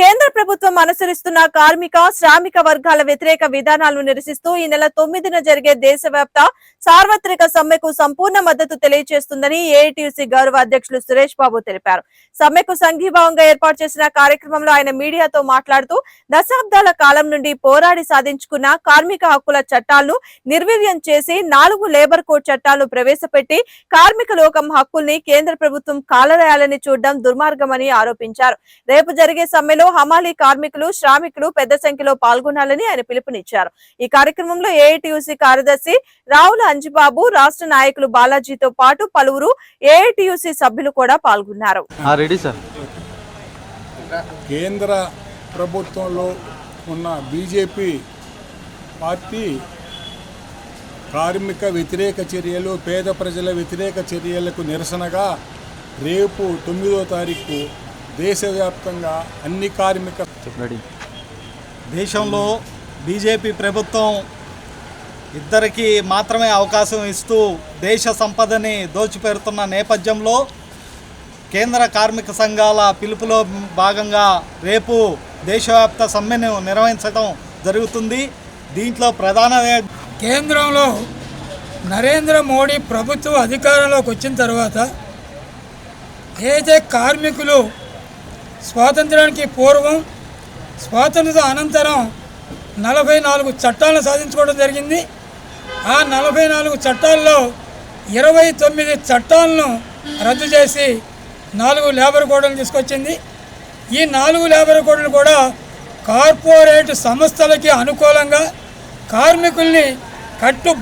కేంద్ర ప్రభుత్వం అనుసరిస్తున్న కార్మిక శ్రామిక వర్గాల వ్యతిరేక విధానాలను నిరసిస్తూ ఈ నెల తొమ్మిదిన జరిగే దేశవ్యాప్త సార్వత్రిక సమ్మెకు సంపూర్ణ మద్దతు తెలియజేస్తుందని ఏఐటీసీ గౌరవ అధ్యక్షులు సురేష్ బాబు తెలిపారు. సమ్మెకు సంఘీభావంగా ఏర్పాటు చేసిన కార్యక్రమంలో ఆయన మీడియాతో మాట్లాడుతూ దశాబ్దాల కాలం నుండి పోరాడి సాధించుకున్న కార్మిక హక్కుల చట్టాలను నిర్వీర్యం చేసి నాలుగు లేబర్ కోడ్ చట్టాలు ప్రవేశపెట్టి కార్మిక లోకం హక్కుల్ని కేంద్ర ప్రభుత్వం కాలరాయాలని చూడడం దుర్మార్గమని ఆరోపించారు. రేపు జరిగే సమ్మెలో హమాలీ కార్మికులు శ్రామికులు పెద్ద సంఖ్యలో పాల్గొనాలని ఆయన పిలుపునిచ్చారు. ఈ కార్యక్రమంలో ఏఐటియుసి కార్యదర్శి రావుల అంజిబాబు రాష్ట్ర నాయకులు బాలాజీతో పాటు పలువురు ఏఐటియుసి సభ్యులు కూడా పాల్గొన్నారు. కేంద్ర ప్రభుత్వంలో ఉన్న బీజేపీ పార్టీ కార్మిక వ్యతిరేక చర్యలు పేద ప్రజల వ్యతిరేక చర్యలకు నిరసనగా రేపు తొమ్మిదో తారీఖు దేశవ్యాప్తంగా అన్ని కార్మిక దేశంలో బీజేపీ ప్రభుత్వం ఇద్దరికి మాత్రమే అవకాశం ఇస్తూ దేశ సంపదని దోచిపెడుతున్న నేపథ్యంలో కేంద్ర కార్మిక సంఘాల పిలుపులో భాగంగా రేపు దేశవ్యాప్త సమ్మెను నిర్వహించడం జరుగుతుంది. దీంట్లో ప్రధాన కేంద్రంలో నరేంద్ర మోడీ ప్రభుత్వం అధికారంలోకి వచ్చిన తర్వాత ఏదైతే కార్మికులు స్వాతంత్రానికి పూర్వం స్వాతంత్ర అనంతరం నలభై నాలుగు చట్టాలను సాధించుకోవడం జరిగింది. ఆ నలభై నాలుగు చట్టాల్లో ఇరవై తొమ్మిది చట్టాలను రద్దు చేసి నాలుగు లేబర్ కోడ్లను తీసుకొచ్చింది. ఈ నాలుగు లేబర్ కోడ్లు కూడా కార్పొరేట్ సంస్థలకి అనుకూలంగా కార్మికుల్ని కట్టు